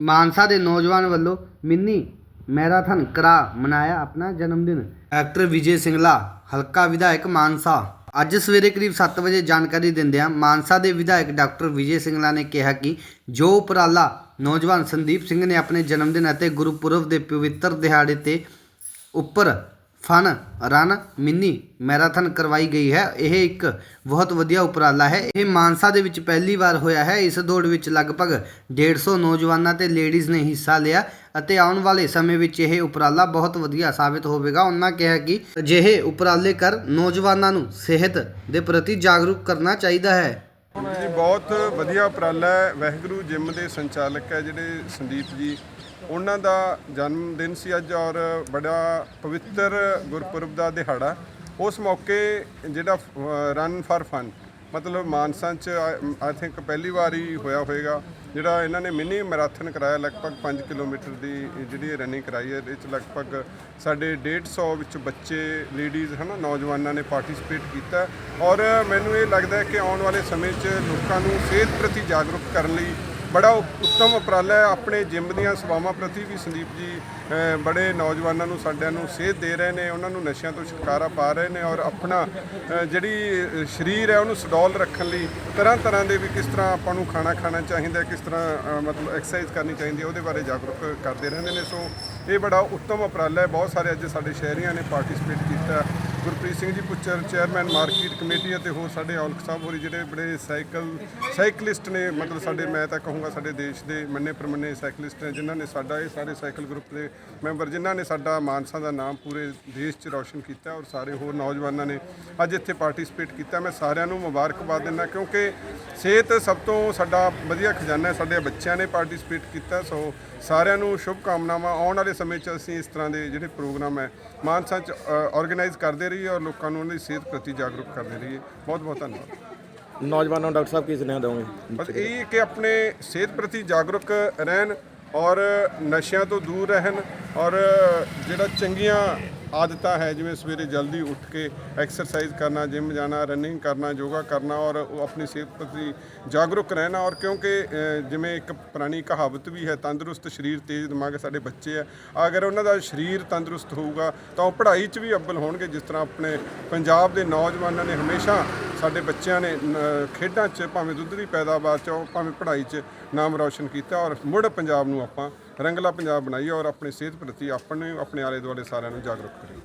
ਮਾਨਸਾ ਦੇ ਨੌਜਵਾਨ ਵੱਲੋਂ ਮਿੰਨੀ ਮੈਰਾਥਨ ਕਰਾ ਮਨਾਇਆ ਆਪਣਾ ਜਨਮ ਦਿਨ ਐਕਟਰ ਵਿਜੇ ਸਿੰਗਲਾ, ਹਲਕਾ ਵਿਧਾਇਕ ਮਾਨਸਾ। ਅੱਜ ਸਵੇਰੇ ਕਰੀਬ 7 ਵਜੇ ਜਾਣਕਾਰੀ ਦਿੰਦਿਆਂ ਮਾਨਸਾ ਦੇ ਵਿਧਾਇਕ ਡਾਕਟਰ ਵਿਜੇ ਸਿੰਗਲਾ ਨੇ ਕਿਹਾ ਕਿ ਜੋ ਉਪਰਾਲਾ ਨੌਜਵਾਨ ਸੰਦੀਪ ਸਿੰਘ ਨੇ ਆਪਣੇ ਜਨਮ ਦਿਨ ਅਤੇ ਗੁਰਪੁਰਬ ਦੇ ਪਵਿੱਤਰ ਦਿਹਾੜੇ ਤੇ ਉੱਪਰ ਫਨ, ਰਨ, ਮਿੰਨੀ, ਮੈਰਾਥਨ ਕਰਵਾਈ ਗਈ ਹੈ। ਇਹ ਇੱਕ ਬਹੁਤ ਵਧੀਆ ਉਪਰਾਲਾ ਹੈ। ਇਹ ਮਾਨਸਾ ਦੇ ਵਿੱਚ ਪਹਿਲੀ ਵਾਰ ਹੋਇਆ ਹੈ। ਇਸ ਦੌੜ ਵਿੱਚ ਲਗਭਗ 150 ਨੌਜਵਾਨਾਂ ਤੇ ਲੇਡੀਜ਼ ਨੇ ਹਿੱਸਾ ਲਿਆ ਅਤੇ ਆਉਣ ਵਾਲੇ ਸਮੇਂ ਵਿੱਚ ਇਹ ਉਪਰਾਲਾ ਬਹੁਤ ਵਧੀਆ ਸਾਬਿਤ ਹੋਵੇਗਾ। ਉਹਨਾਂ ਕਿਹਾ ਕਿ ਅਜਿਹੇ ਉਪਰਾਲੇ ਕਰ ਨੌਜਵਾਨਾਂ ਨੂੰ ਸਿਹਤ ਦੇ ਪ੍ਰਤੀ ਜਾਗਰੂਕ ਕਰਨਾ ਚਾਹੀਦਾ ਹੈ। ਜੀ, ਬਹੁਤ ਵਧੀਆ ਉਪਰਾਲਾ ਹੈ। ਵਾਹਿਗੁਰੂ ਜਿਮ ਦੇ ਸੰਚਾਲਕ ਹੈ ਜਿਹੜੇ ਸੰਦੀਪ ਜੀ। ਉਹਨਾਂ ਦਾ ਜਨਮ ਦਿਨ ਸੀ ਅੱਜ ਔਰ ਬੜਾ ਪਵਿੱਤਰ ਗੁਰਪੁਰਬ ਦਾ ਦਿਹਾੜਾ। ਉਸ ਮੌਕੇ ਜਿਹੜਾ ਰਨ ਫਾਰ ਫਨ ਮਤਲਬ ਮਾਨਸਾ ਚ ਆਈ ਥਿੰਕ ਪਹਿਲੀ ਵਾਰ ਹੀ ਹੋਇਆ ਹੋਵੇਗਾ। ਜਿਹੜਾ ਇਹਨਾਂ ਨੇ ਮਿਨੀ ਮੈਰਾਥਨ ਕਰਾਇਆ, ਲਗਭਗ 5 ਕਿਲੋਮੀਟਰ ਦੀ ਜਿਹੜੀ ਰਨਿੰਗ ਕਰਾਈ ਹੈ, ਇਹਦੇ ਚ ਲਗਭਗ ਸਾਡੇ 150 ਵਿੱਚ ਬੱਚੇ ਲੇਡੀਜ਼ ਹਨਾ, ਨੌਜਵਾਨਾਂ ਨੇ ਪਾਰਟਿਸਿਪੇਟ ਕੀਤਾ। ਔਰ ਮੈਨੂੰ ਇਹ ਲੱਗਦਾ ਹੈ ਕਿ ਆਉਣ ਵਾਲੇ ਸਮੇਂ 'ਚ ਲੋਕਾਂ ਨੂੰ ਸਿਹਤ ਪ੍ਰਤੀ ਜਾਗਰੂਕ ਕਰਨ ਲਈ ਬੜਾ ਉੱਤਮ ਉਪਰਾਲਾ ਹੈ। ਆਪਣੇ ਜਿੰਮ ਦੀਆਂ ਸੇਵਾਵਾਂ ਪ੍ਰਤੀ ਵੀ ਸੰਦੀਪ ਜੀ ਬੜੇ ਨੌਜਵਾਨਾਂ ਨੂੰ, ਸਾਡਿਆਂ ਨੂੰ ਸੇਧ ਦੇ ਰਹੇ ਨੇ। ਉਹਨਾਂ ਨੂੰ ਨਸ਼ਿਆਂ ਤੋਂ ਛੁਟਕਾਰਾ ਪਾ ਰਹੇ ਨੇ ਔਰ ਆਪਣਾ ਜਿਹੜੀ ਸਰੀਰ ਹੈ, ਉਹਨੂੰ ਸਡੌਲ ਰੱਖਣ ਲਈ ਤਰ੍ਹਾਂ ਤਰ੍ਹਾਂ ਦੇ ਵੀ ਕਿਸ ਤਰ੍ਹਾਂ ਆਪਾਂ ਨੂੰ ਖਾਣਾ ਖਾਣਾ ਚਾਹੀਦਾ, ਕਿਸ ਤਰ੍ਹਾਂ ਮਤਲਬ ਐਕਸਰਸਾਈਜ਼ ਕਰਨੀ ਚਾਹੀਦੀ ਹੈ, ਉਹਦੇ ਬਾਰੇ ਜਾਗਰੂਕ ਕਰਦੇ ਰਹਿੰਦੇ ਨੇ। ਸੋ, ਇਹ ਬੜਾ ਉੱਤਮ ਉਪਰਾਲਾ ਹੈ। ਬਹੁਤ ਸਾਰੇ ਅੱਜ ਸਾਡੇ ਸ਼ਹਿਰੀਆਂ ਨੇ ਪਾਰਟਿਸਿਪੇਟ ਕੀਤਾ। Gurpreet Singh ji ਪੁੱਚਰ chairman market committee ਅਤੇ ਹੋਰ ਸਾਡੇ ਔਲਖ ਸਾਹਿਬ ਹੋਰੀ ਜਿਹੜੇ ਬੜੇ ਸਾਈਕਲ ਸਾਈਕਲਿਸਟ ਨੇ, ਮਤਲਬ ਸਾਡੇ, ਮੈਂ ਤਾਂ ਕਹੂੰਗਾ ਸਾਡੇ ਦੇਸ਼ ਦੇ ਮੰਨੇ ਪ੍ਰਮੰਨੇ ਸਾਈਕਲਿਸਟ ਨੇ, ਜਿਨ੍ਹਾਂ ਨੇ ਸਾਡਾ ਇਹ ਸਾਰੇ ਸਾਈਕਲ ਗਰੁੱਪ ਦੇ ਮੈਂਬਰ ਜਿਨ੍ਹਾਂ ਨੇ ਸਾਡਾ ਮਾਨਸਾ ਦਾ ਨਾਮ ਪੂਰੇ ਦੇਸ਼ 'ਚ ਰੌਸ਼ਨ ਕੀਤਾ ਔਰ ਸਾਰੇ ਹੋਰ ਨੌਜਵਾਨਾਂ ਨੇ ਅੱਜ ਇੱਥੇ ਪਾਰਟਿਸਿਪੇਟ ਕੀਤਾ। ਮੈਂ ਸਾਰਿਆਂ ਨੂੰ ਮੁਬਾਰਕਬਾਦ ਦਿੰਦਾ ਕਿਉਂਕਿ ਸਿਹਤ ਸਭ ਤੋਂ ਸਾਡਾ ਵਧੀਆ ਖਜ਼ਾਨਾ ਹੈ, ਸਾਡੇ ਬੱਚਿਆਂ ਨੇ ਪਾਰਟਿਸਿਪੇਟ ਕੀਤਾ, ਸੋ ਸਾਰਿਆਂ ਨੂੰ ਸ਼ੁਭ ਕਾਮਨਾਵਾਂ ਆਉਣ ਵਾਲੇ ਸਮੇਂ 'ਚ ਅਸੀਂ ਇਸ ਤਰ੍ਹਾਂ ਦੇ ਜਿਹੜੇ ਪ੍ਰੋਗਰਾਮ ਹੈ, ਮਾਨਸਾ 'ਚ ਆਰਗੇਨਾਈਜ਼ ਕਰਦੇ ਰਹੀਏ ਔਰ ਲੋਕਾਂ ਨੂੰ ਉਹਨਾਂ ਦੀ ਸਿਹਤ ਪ੍ਰਤੀ ਜਾਗਰੂਕ ਕਰਦੇ ਰਹੀਏ। ਬਹੁਤ ਬਹੁਤ ਧੰਨਵਾਦ। ਨੌਜਵਾਨਾਂ ਨੂੰ ਡਾਕਟਰ ਸਾਹਿਬ ਕੀ ਸੁਨੇਹਾ ਦੇਵੋਗੇ ਬਸ ਇਹ ਹੈ ਕਿ ਆਪਣੇ ਸਿਹਤ ਪ੍ਰਤੀ ਜਾਗਰੂਕ ਰਹਿਣ ਔਰ ਨਸ਼ਿਆਂ ਤੋਂ ਦੂਰ ਰਹਿਣ ਔਰ ਜਿਹੜਾ ਚੰਗੀਆਂ ਆਦਤਾਂ ਹੈ, ਜਿਵੇਂ ਸਵੇਰੇ ਜਲਦੀ ਉੱਠ ਕੇ ਐਕਸਰਸਾਈਜ਼ ਕਰਨਾ ਜਿਮ ਜਾਣਾ ਰਨਿੰਗ ਕਰਨਾ ਯੋਗਾ ਕਰਨਾ ਔਰ ਉਹ ਆਪਣੀ ਸਿਹਤ ਪ੍ਰਤੀ ਜਾਗਰੂਕ ਰਹਿਣਾ ਔਰ ਕਿਉਂਕਿ ਜਿਵੇਂ ਇੱਕ ਪੁਰਾਣੀ ਕਹਾਵਤ ਵੀ ਹੈ, ਤੰਦਰੁਸਤ ਸਰੀਰ ਤੇਜ਼ ਦਿਮਾਗ ਸਾਡੇ ਬੱਚੇ ਆ, ਅਗਰ ਉਹਨਾਂ ਦਾ ਸਰੀਰ ਤੰਦਰੁਸਤ ਹੋਊਗਾ ਤਾਂ ਉਹ ਪੜ੍ਹਾਈ 'ਚ ਵੀ ਅੱਵਲ ਹੋਣਗੇ, ਜਿਸ ਤਰ੍ਹਾਂ ਆਪਣੇ ਪੰਜਾਬ ਦੇ ਨੌਜਵਾਨਾਂ ਨੇ ਹਮੇਸ਼ਾ ਸਾਡੇ ਬੱਚਿਆਂ ਨੇ ਖੇਡਾਂ 'ਚ ਭਾਵੇਂ ਦੁੱਧ ਦੀ ਪੈਦਾਵਾਰ 'ਚ ਉਹ ਭਾਵੇਂ ਪੜ੍ਹਾਈ 'ਚ ਨਾਮ ਰੌਸ਼ਨ ਕੀਤਾ ਔਰ ਮੁੜ ਪੰਜਾਬ ਨੂੰ ਆਪਾਂ ਰੰਗਲਾ ਪੰਜਾਬ ਬਣਾਈਏ ਔਰ ਆਪਣੀ ਸਿਹਤ ਪ੍ਰਤੀ ਆਪਣੇ ਆਪਣੇ ਆਲੇ ਦੁਆਲੇ ਸਾਰਿਆਂ ਨੂੰ ਜਾਗਰੂਕ ਕਰੀਏ